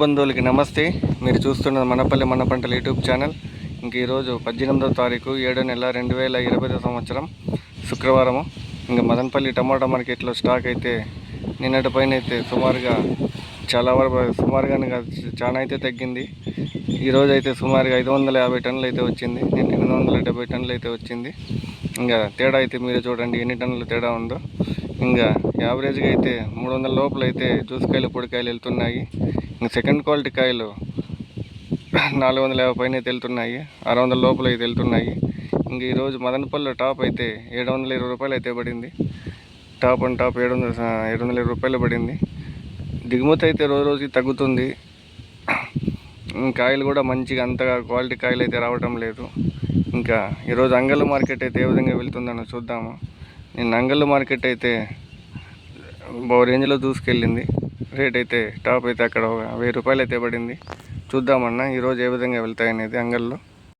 బంధువులకి నమస్తే. మీరు చూస్తున్నది మనపల్లి మన పంటల యూట్యూబ్ ఛానల్. ఇంక ఈరోజు పద్దెనిమిదో తారీఖు ఏడో నెల రెండు వేల ఇరవై సంవత్సరం శుక్రవారము. ఇంకా మదనపల్లి టమాటా మార్కెట్లో స్టాక్ అయితే నిన్నటి పైన అయితే సుమారుగా చాలా వరకు సుమారుగానే కాదు చాలా అయితే తగ్గింది. ఈరోజు అయితే సుమారుగా ఐదు వందల యాభై టన్నులు అయితే వచ్చింది. ఎనిమిది వందల డెబ్బై టన్నులు అయితే వచ్చింది. ఇంకా తేడా అయితే మీరు చూడండి ఎన్ని టన్నుల తేడా ఉందో. ఇంకా యావరేజ్గా అయితే మూడు వందల లోపల అయితే జ్యూస్కాయలు పొడికాయలు వెళ్తున్నాయి. ఇంకా సెకండ్ క్వాలిటీ కాయలు నాలుగు వందల యాభై పైన అయితే వెళ్తున్నాయి ఆరు వందల లోపల అయితే వెళ్తున్నాయి. ఇంక ఈరోజు మదనపల్లిలో టాప్ అయితే ఏడు వందల ఇరవై రూపాయలు అయితే పడింది. టాప్ అండ్ టాప్ ఏడు వందల ఏడు వందల ఇరవై రూపాయలు పడింది. దిగుమతి అయితే రోజు రోజుకి తగ్గుతుంది. కాయలు కూడా మంచిగా అంతగా క్వాలిటీ కాయలు అయితే రావడం లేదు. ఇంకా ఈరోజు అంగళ్ళ మార్కెట్ అయితే ఏ విధంగా వెళ్తుందనో చూద్దాము. నేను అంగళ్ళ మార్కెట్ అయితే బో రేంజ్లో దూసుకెళ్ళింది. రేట్ అయితే టాప్ అయితే అక్కడ ఒక వెయ్యి రూపాయలు అయితే పడింది. చూద్దామన్నా ఈరోజు ఏ విధంగా వెళ్తాయనేది అంగల్లో